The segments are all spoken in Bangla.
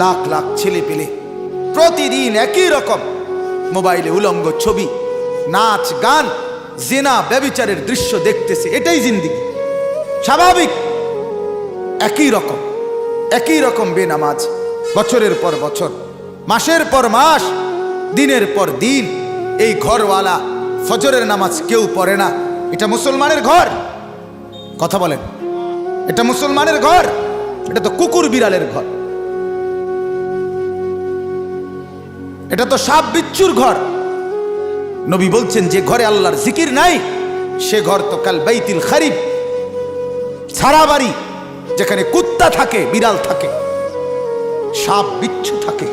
লাখ লাখ ছেলে পেলে প্রতিদিন একই রকম। মোবাইলে উলঙ্গ ছবি, নাচ, গান, জেনা, ব্যবিচারের দৃশ্য দেখতেছে, এটাই জিন্দিগি। স্বাভাবিক, একই রকম একই রকম বেনামাজ, বছরের পর বছর, মাসের পর মাস, দিনের পর দিন, এই ঘরওয়ালা, ফজরের নামাজ কেউ পড়ে না। এটা মুসলমানের ঘর। কথা বলেন, এটা মুসলমানের ঘর, এটা তো কুকুর বিড়ালের ঘর। এটা তো সাপ বিচ্ছুর ঘর। নবী বলছেন, যে ঘরে আল্লাহর জিকির নাই, সে ঘর তো কাল বাইতিল খারিব। সারা বাড়ি যেখানে কুত্তা থাকে, বিড়াল থাকে, সাপ বিচ্ছু থাকে।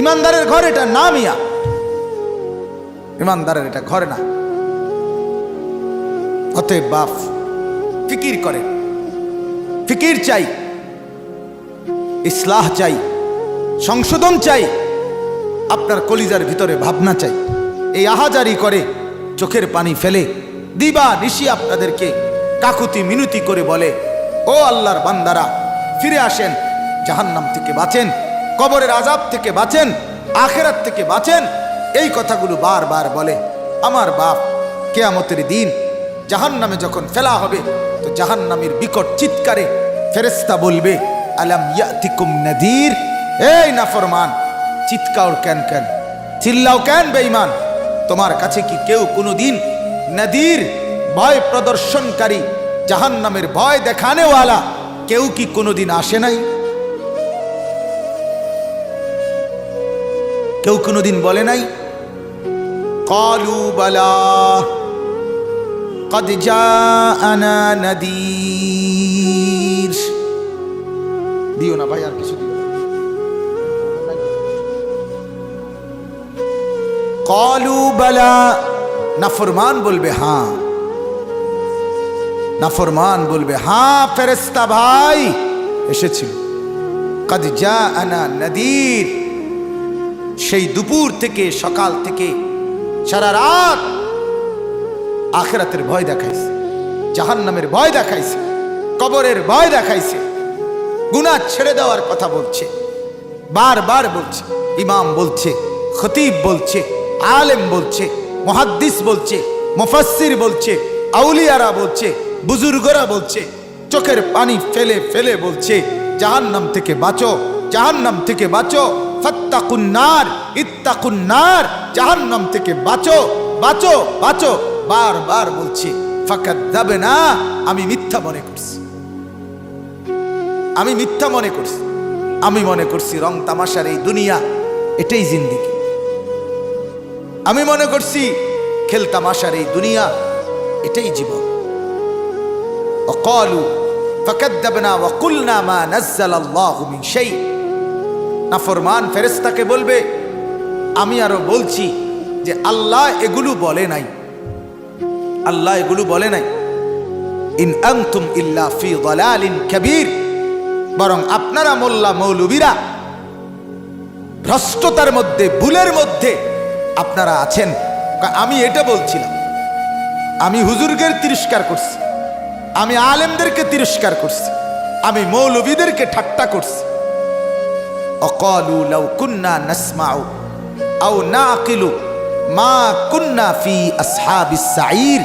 ইমানদারের ঘর এটা না মিয়া। ইমানদারের এটা ঘর না। অতএব বাপ, ফিকির করে ফিকির চাই, ইসলাহ চাই, সংশোধন চাই। আপনার কলিজার ভিতরে ভাবনা চাই। এই আহাজারি করে চোখের পানি ফেলে দিবা নিশি আপনাদেরকে, কাকুতি মিনতি করে বলে, ও আল্লাহর বান্দারা, ফিরে আসেন, জাহান্নাম থেকে বাঁচেন, কবরের আজাব থেকে বাঁচেন, আখেরাত থেকে বাঁচেন। এই কথাগুলো বারবার বলে, আমার বাপ কেয়ামতের দিন জাহান্নামে যখন ফেলা হবে, তো জাহান্নামের বিকট চিৎকারে ফেরেস্তা বলবে, আলাম ইয়াতিকুম নাদির? এই নাফরমান চিৎকার কেন কেন চিল্লাও কেন বেঈমান তোমার কাছে কি কেউ কোনোদিন নদীর ভয় প্রদর্শনকারী জাহান্নামের ভয় দেখানেওয়ালা কেউ কি কোনোদিন আসে নাই কেউ কোনোদিন বলে নাই কলু বালা قد جاءنا نذير দিও না ভাই আর কিছু কলু বালা নাফরমান বলবে হ্যাঁ নাফরমান বলবে হ্যাঁ ফেরেস্তা ভাই এসেছিল। কাদ যা আনা নদীর সেই দুপুর থেকে, সকাল থেকে সারা রাত আখেরাতের ভয় দেখাইছে। জাহান্নামের ভয় দেখাইছে। কবরের ভয় দেখাইছে। গুনাহ ছেড়ে দেওয়ার কথা বলছে। বারবার বলছে। ইমাম বলছে, খতিব বলছে। আলেম বলছে, মহাদ্দিস বলছে, মুফাসসির বলছে, আউলিয়ারা বলছে, বুজুর্গরা বলছে, চোখের পানি ফেলে ফেলে বলছে, জাহান্নাম থেকে বাঁচো, জাহান্নাম থেকে বাঁচো ফাত্তাকুন্নার ইত্তাকুন্নার জাহান্নাম থেকে বাঁচো বাঁচো বাঁচো বারবার বলছে ফাকাত যাবে না আমি মিথ্যা মনে করছি। আমি মিথ্যা মনে করছি। আমি মনে করছি রং তামাশার এই দুনিয়া, এটাই জিন্দিগি। আমি মনে করছি খেলতাম আসার এই দুনিয়া, এটাই জীবন। অকলু ফকদ্দাবনা ওয়াকুলনা মা নাজ্জালাল্লাহু মিন শাই। নাফরমান ফেরেশতাকে বলবে, আমি আরও বলছি যে আল্লাহ এগুলো বলে নাই। আল্লাহ এগুলো বলে নাই। ইন আনতুম ইল্লা ফি দালালিন কাবীর। বরং আপনারা মোল্লা মৌলবীরা ভ্রষ্টতার মধ্যে, ভুলের মধ্যে আপনারা আছেন। আমি এটা বলছিলাম। আমি হুজুরদের তিরস্কার করছি। আমি আলেমদেরকে তিরস্কার করছি। আমি মৌলবীদেরকে ঠাট্টা করছি। অকালু কুন্না নাসমাউ, আও না নাকিলু মা কুন্না ফি আসহাবিস সাঈর।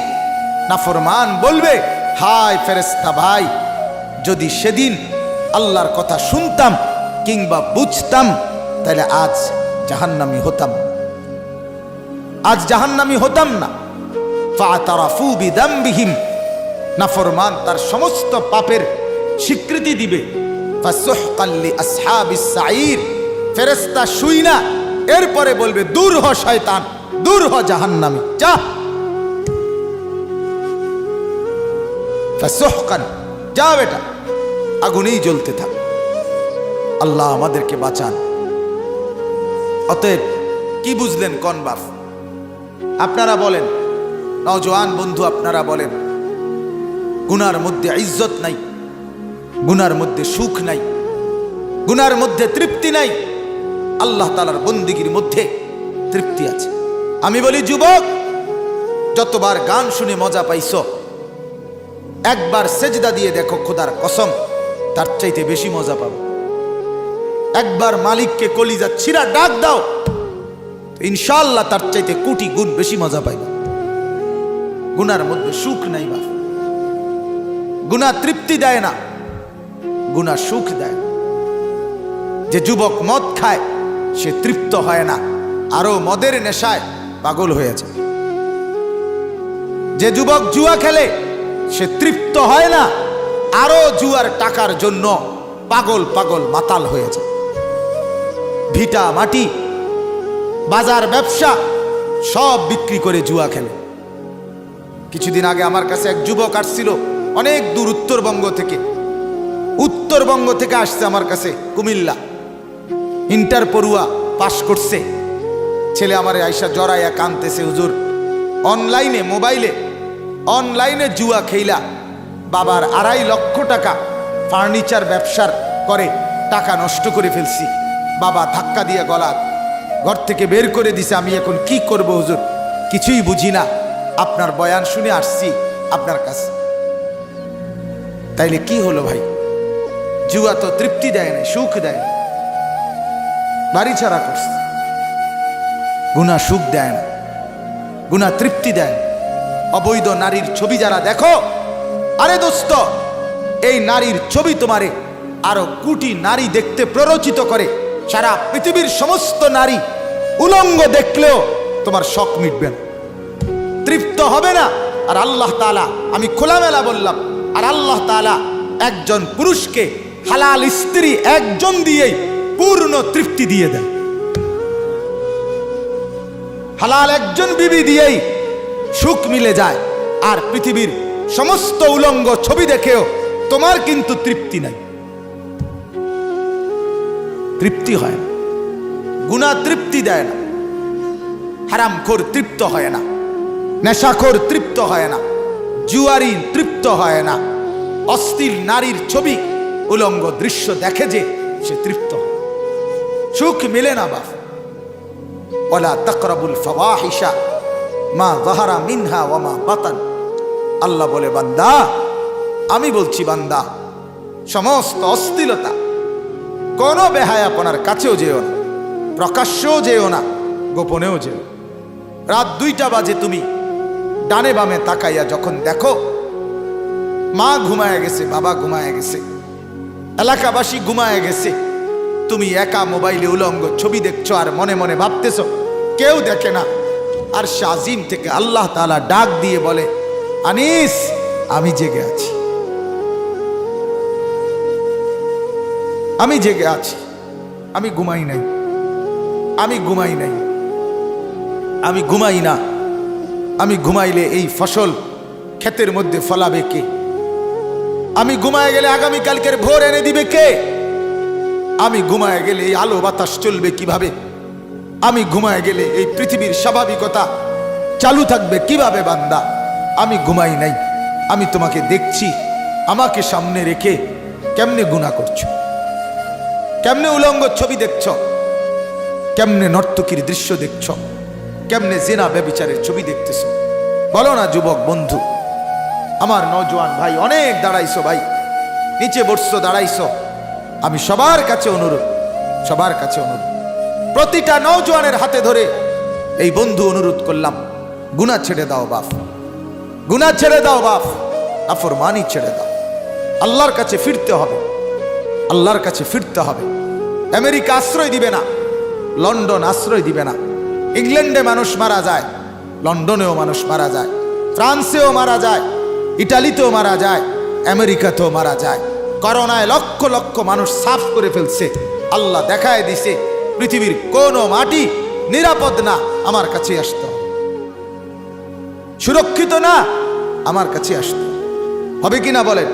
নাফরমান বলবে, হায় ফেরেশতা ভাই, যদি সেদিন আল্লাহর কথা শুনতাম কিংবা বুঝতাম, তাহলে আজ জাহান্নামি হতাম। আজ জাহান্নামি হতাম না। ফাতারাফু তার সমস্ত পাপের স্বীকৃতি দিবে। ফেরেশতা শুই না। এরপরে বলবে, দূর হ শয়তান, দূর হ জাহান্নামি, যা। যা বেটা, আগুনেই জ্বলতে থাক। আল্লাহ আমাদেরকে বাঁচান। অতএব কি বুঝলেন কন বাপ আপনারা বলেন। নজওয়ান বন্ধু আপনারা বলেন। গুনার মধ্যে ইজ্জত নাই, গুনার মধ্যে সুখ নাই, গুনার মধ্যে তৃপ্তি নাই, আল্লাহ তালার বন্দিগির মধ্যে তৃপ্তি আছে। আমি বলি, যুবক, যতবার গান শুনে মজা পাইছ, একবার সেজদা দিয়ে দেখো খোদার কসম, তার চাইতে বেশি মজা পাবো। একবার মালিককে কলিজা ছিঁড়া ডাক দাও ইনশাল্লাহ তার চাইতে কোটি গুণ বেশি মজা পাইবা। গুনার মধ্যে সুখ নাই বা। গুনা তৃপ্তি দেয় না, গুনা সুখ দেয়। যে যুবক মদ খায়, সে তৃপ্ত হয় না, আরও মদের নেশায় পাগল হয়েছে যে যুবক জুয়া খেলে, সে তৃপ্ত হয় না, আরও জুয়ার টাকার জন্য পাগল পাগল মাতাল হয়েছে ভিটা মাটি বাজার, ব্যবসা, সব বিক্রি করে জুয়া খেলে। কিছুদিন আগে আমার কাছে এক যুবক আসছিল, অনেক দূর উত্তরবঙ্গ থেকে। উত্তরবঙ্গ থেকে আসছে আমার কাছে, কুমিল্লা। ইন্টার পড়ুয়া, পাশ করছে। ছেলে আমার আইসা জড়াইয়া কানতেছে, হুজুর, অনলাইনে, মোবাইলে, অনলাইনে জুয়া খেইলা। বাবার আড়াই লক্ষ টাকা ফার্নিচার ব্যবসার করে টাকা নষ্ট করে ফেলছি। বাবা ধাক্কা দিয়ে গলা ঘর থেকে বের করে দিছে, আমি এখন কি করব হুজুর? কিছুই বুঝি না। আপনার বয়ান শুনে আসছি আপনার কাছে। তাইলে কি হলো ভাই? জুয়া তো তৃপ্তি দেয় না সুখ দেয় না বাড়ি ছাড়া করছে। গুণা সুখ দেয় না। গুণা তৃপ্তি দেয়। অবৈধ নারীর ছবি যারা দেখো, আরে দোস্ত, এই নারীর ছবি তোমারে আরও কুটি নারী দেখতে প্ররোচিত করে। সারা পৃথিবীর সমস্ত নারী উলঙ্গ দেখলেও তোমার শখ মিটবে না। তৃপ্ত হবে না। আর আল্লাহ তালা আমি খোলামেলা বললাম, আর আল্লাহ তালা একজন পুরুষকে হালাল স্ত্রী একজন দিয়েই পূর্ণ তৃপ্তি দিয়ে দেয়। হালাল একজন বিবি দিয়েই সুখ মিলে যায়। আর পৃথিবীর সমস্ত উলঙ্গ ছবি দেখেও তোমার কিন্তু তৃপ্তি নাই। তৃপ্তি হয় না। গুণা তৃপ্তি দেয় না। হারামখোর তৃপ্ত হয় না। নেশাখোর তৃপ্ত হয় না। জুয়ারি তৃপ্ত হয় না। অস্থির নারীর ছবি উলঙ্গ দৃশ্য দেখে যে সে তৃপ্ত সুখ মিলে না বাপ। ওলা তকরাবুল ফওয়াহিশা, মা জাহারা মিনহা ওয়ামা বাতান। আল্লাহ বলে, বান্দা, আমি বলছি বান্দা, সমস্ত অস্থিলতা কোন বেহায়াপনার কাছেও যেও না। প্রকাশ্যও যেও না, গোপনেও যেও। রাত দুইটা বাজে তুমি ডানে বামে তাকাইয়া যখন দেখো, মা ঘুমায় গেছে, বাবা ঘুমায় গেছে, এলাকাবাসী ঘুমায় গেছে, তুমি একা মোবাইলে উলঙ্গ ছবি দেখছ আর মনে মনে ভাবতেছ, কেউ দেখে না। আর শাজিম থেকে আল্লাহ তালা ডাক দিয়ে বলে, আনিস, আমি জেগে আছি। আমি জেগে আছি। আমি ঘুমাই নাই। আমি ঘুমাই নাই। আমি ঘুমাই না। আমি ঘুমাইলে এই ফসল ক্ষেতের মধ্যে ফলাবে কে? আমি ঘুমায় গেলে আগামীকালকের ভোর এনে দিবে কে? আমি ঘুমায় গেলে এই আলো বাতাস চলবে কীভাবে? আমি ঘুমায় গেলে এই পৃথিবীর স্বাভাবিকতা চালু থাকবে কীভাবে বান্দা? আমি ঘুমাই নাই। আমি তোমাকে দেখছি। আমাকে সামনে রেখে কেমনে গুণা করছ? কেমনে উলঙ্গ ছবি দেখছ? কেমনে নর্তকীর দৃশ্য দেখছ? কেমনে জেনা ব্যবিচারের ছবি দেখতেছ? বলো না, যুবক বন্ধু। আমার নজওয়ান ভাই অনেক দাঁড়াইছো ভাই। নিচে বসছো, দাঁড়াইছো। আমি সবার কাছে অনুরোধ, সবার কাছে অনুরোধ। প্রতিটা নৌজওয়ানের হাতে ধরে এই বন্ধু অনুরোধ করলাম, গুণা ছেড়ে দাও বাপ। গুণা ছেড়ে দাও বাপ, নাফরমানি ছেড়ে দাও। আল্লাহর কাছে ফিরতে হবে, আল্লাহর কাছে ফিরতে হবে। আমেরিকা আশ্রয় দিবে না। লন্ডন আশ্রয় দিবে না। ইংল্যান্ডে মানুষ মারা যায়, লন্ডনেও মানুষ মারা যায়, ফ্রান্সেও মারা যায়, ইটালিতেও মারা যায়, আমেরিকাতেও মারা যায়। করোনায় লক্ষ লক্ষ মানুষ সাফ করে ফেলছে, আল্লাহ দেখায় দিছে, পৃথিবীর কোনো মাটি নিরাপদ না আমার কাছে আসতো। সুরক্ষিত না আমার কাছে আসতো। হবে কি না বলেন?